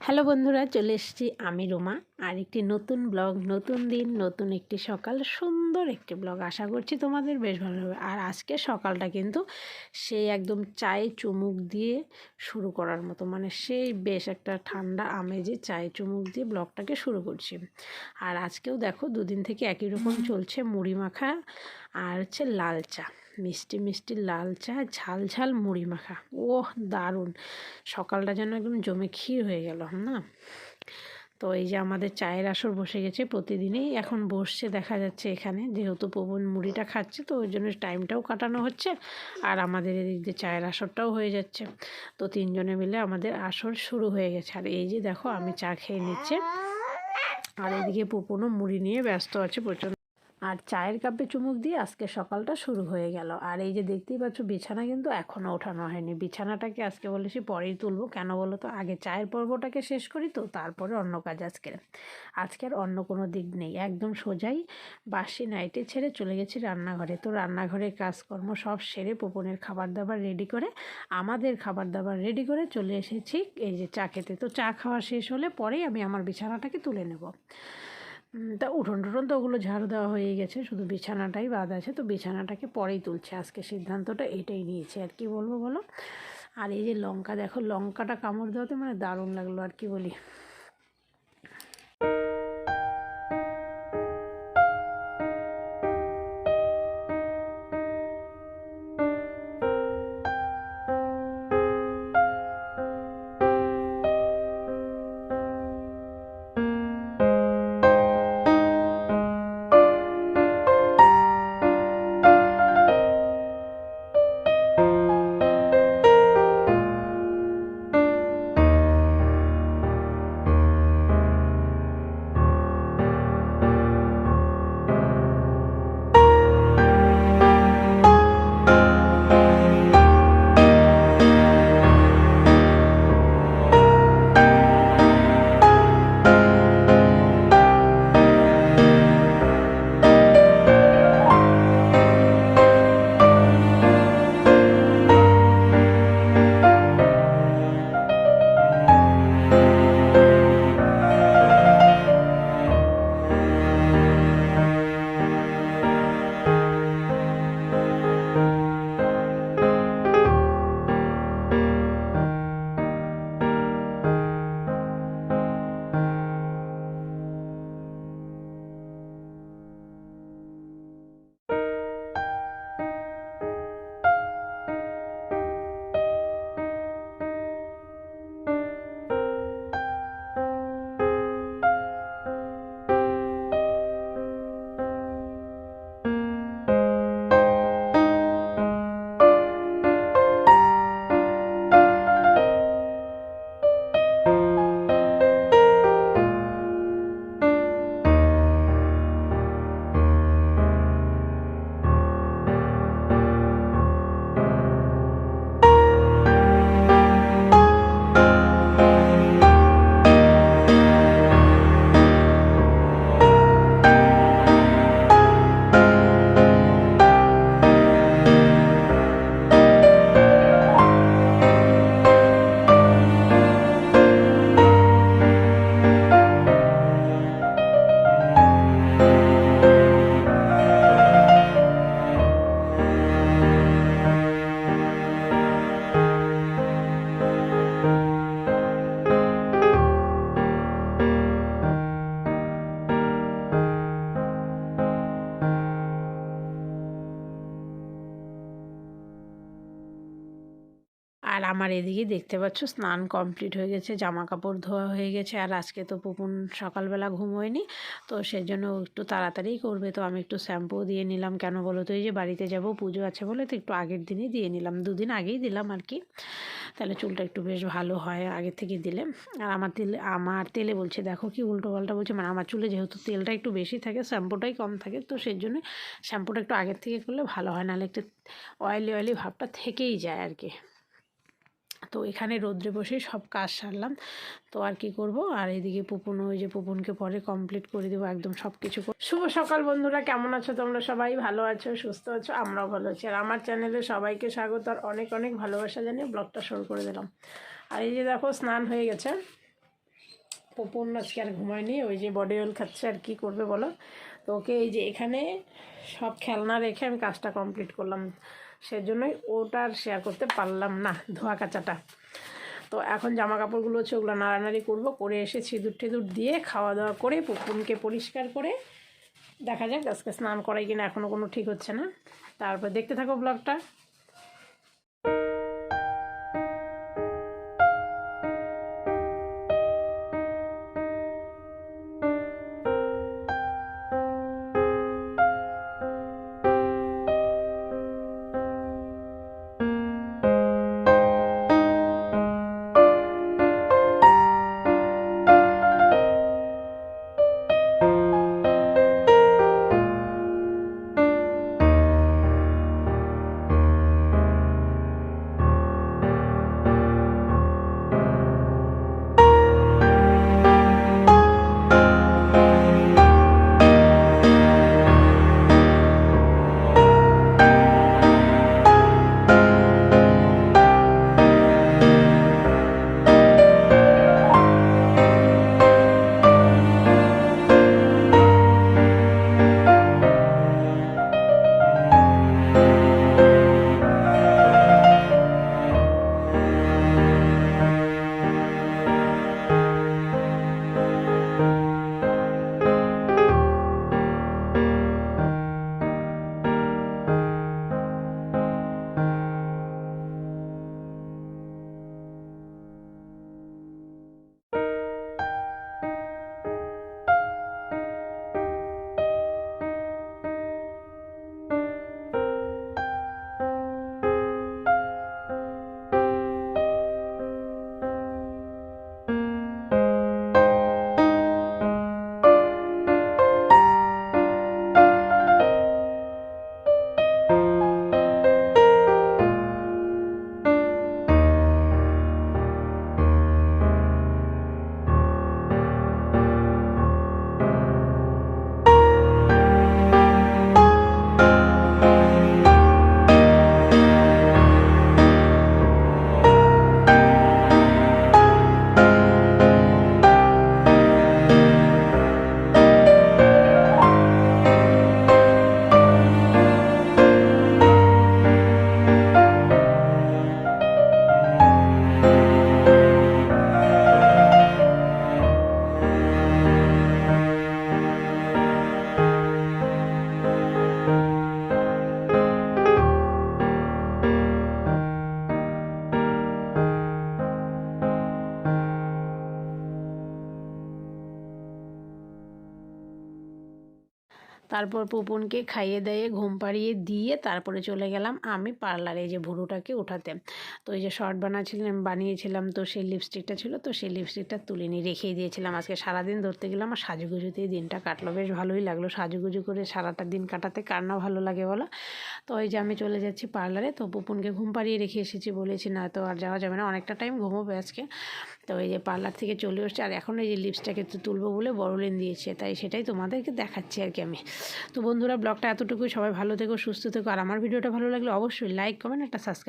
Hello বন্ধুরা, চলে এসেছি আমি রোমা। আর একটি নতুন ব্লগ, নতুন দিন, নতুন একটি সকাল, সুন্দর একটি ব্লগ আশা করছি তোমাদের বেশ ভালো হবে। আর আজকে সকালটা কিন্তু সেই একদম চায়ে চুমুক দিয়ে শুরু করার মতো মানে সেই বেশ একটা ঠান্ডা আমেজে চায়ে চুমুক দিয়ে ব্লগটাকে শুরু করছি। আর আজকেও দেখো দুদিন থেকে একই রকম চলছে মুড়ি মাখা আর হচ্ছে লাল চা। মিষ্টি মিষ্টি লাল চা, ঝাল ঝাল মুড়ি মাখা। ওহ, দারুণ। সকালটা যেন একদম জমে ক্ষীর হয়ে গেল, না? তো এই যে আমাদের চায়ের আসর বসে গেছে প্রতিদিনই, এখন বসছে, দেখা যাচ্ছে এখানে, যেহেতু পবন মুড়িটা খাচ্ছে, তো ওই জন্য টাইমটাও কাটানো হচ্ছে আর আমাদের এদিক দিয়ে চায়ের আসরটাও হয়ে যাচ্ছে। তো তিনজনে মিলে আমাদের আসর শুরু হয়ে গেছে। আর এই যে দেখো, আমি চা খেয়ে নিচ্ছে। আর এদিকে পুপনও মুড়ি নিয়ে ব্যস্ত আছে প্রচণ্ড আর চায়ের কাপে চুমুক দিয়ে আজকে সকালটা শুরু হয়ে গেল। আর এই যে দেখতেই পাচ্ছ, বিছানা কিন্তু এখনও ওঠানো হয়নি। বিছানাটাকে আজকে বলেছি পরেই তুলবো। কেন বলো তো? আগে চায়ের পর্বটাকে শেষ করি তো, তারপরে অন্য কাজ আজকের আজকে আর অন্য কোনো দিক নেই। একদম সোজাই বাসি নাইটে ছেড়ে চলে গেছি রান্নাঘরে। তো রান্নাঘরের কাজকর্ম সব সেরে পোপনের খাবার দাবার রেডি করে, আমাদের খাবার দাবার রেডি করে চলে এসেছি। এই যে চা খেতে। তো চা খাওয়া শেষ হলে পরেই আমি আমার বিছানাটাকে তুলে নেব। তা উঠোন টুঠোন তো ওগুলো ঝাড় দেওয়া হয়ে গেছে, শুধু বিছানাটাই বাদ আছে, তো বিছানাটাকে পরেই তুলছে। আজকে সিদ্ধান্তটা এটাই নিয়েছে, আর কি বলব বলো? আর এই যে লঙ্কা, দেখো লঙ্কাটা কামড় দেওয়াতে মানে দারুণ লাগল, আর কি বলি? আমার এদিকে দেখতে পাচ্ছ, স্নান কমপ্লিট হয়ে গেছে জামা কাপড় ধোয়া হয়ে গেছে, আর আজকে তো পুপুন সকালবেলা ঘুমোয়নি তো সেজন্য একটু তাড়াতাড়ি করবে, তো আমি একটু শ্যাম্পু দিয়ে নিলাম। কেন বলো তো, এই যে বাড়িতে যাব, পুজো আছে বলে তো একটু আগের দিনই দিয়ে নিলাম, দুদিন আগেই দিলাম আর কি। তাহলে চুলটা একটু বেশ ভালো হয় আগের থেকে দিলে। আর আমার তেলে আমার তেলে বলছে, দেখো কি উল্টো পাল্টা বলছে মানে আমার চুলে যেহেতু তেলটা একটু বেশি থাকে, শ্যাম্পুটাই কম থাকে, তো সেই জন্য শ্যাম্পুটা একটু আগের থেকে করলে ভালো হয়, নাহলে একটু অয়েলি অয়েলি ভাবটা থেকেই যায় আর কি। তো এখানে রোদ্রে বসে সব কাজ সারলাম। তো আর কি করব? আর এদিকে পুপুন, ওই যে পুপুনকে পরে কমপ্লিট করে দেবো একদম সব কিছু শুভ সকাল বন্ধুরা, কেমন আছো তোমরা সবাই? ভালো আছো, সুস্থ আছো? আমরাও ভালো আছি। আর আমার চ্যানেলে সবাইকে স্বাগত, আর অনেক অনেক ভালোবাসা জানিয়ে ব্লগটা শুরু করে দিলাম। আর এই যে দেখো, স্নান হয়ে গেছে। পুপুন আজকে আর ঘুমায়নি, ওই যে বডি অয়েল খাচ্ছে, আর কি করবে বলো? তো ওকে এই যে এখানে সব খেলনা রেখে আমি কাজটা কমপ্লিট করলাম। সেজন্যই ওটা আর শেয়ার করতে পারলাম না ধোয়া কাচাটা। তো এখন জামা কাপড়গুলো হচ্ছে ওগুলো নাড়ানাড়ি করব, করে এসে সিঁদুর টিঁদুর দিয়ে খাওয়া দাওয়া করে পুকুরকে পরিষ্কার করে দেখা যাক আজকে স্নান করাই কিনা এখনও কোনো ঠিক হচ্ছে না। তারপর দেখতে থাকো ব্লগটা তারপর পুপনকে খাইয়ে দাইয়ে ঘুম পাড়িয়ে দিয়ে তারপরে চলে গেলাম আমি পার্লারে যে ভুরুটাকে উঠাতে। তো এই যে শর্ট বানাচ্ছিলাম, বানিয়েছিলাম, তো সেই লিপস্টিকটা ছিল, তো সেই লিপস্টিকটা তুলে নিয়ে রেখেই দিয়েছিলাম। আজকে সারাদিন ধরতে গেলাম আর সাজুগুজুতেই দিনটা কাটলো, বেশ ভালোই লাগল। সাজুগুজু করে সারাটা দিন কাটাতে কার না ভালো লাগে বলো? তো ওই যে আমি চলে যাচ্ছি পার্লারে, তো পুপুনকে ঘুম পাড়িয়ে রেখে এসেছি বলেছি, না তো আর যাওয়া যাবে না, অনেকটা টাইম ঘুমোবে আজকে। তো এই যে পার্লার থেকে চলে এসছে, আর এখন এই যে লিপসটাকে তুলবো বলে বড়লেন দিয়েছে, তাই সেটাই তোমাদেরকে দেখাচ্ছি আর কি আমি। তো বন্ধুরা, ব্লগটা এতটুকুই, সবাই ভালো থেকো, সুস্থ থেকো, আর আমার ভিডিওটা ভালো লাগলে অবশ্যই লাইক কমেন্ট একটা সাবস্ক্রাইব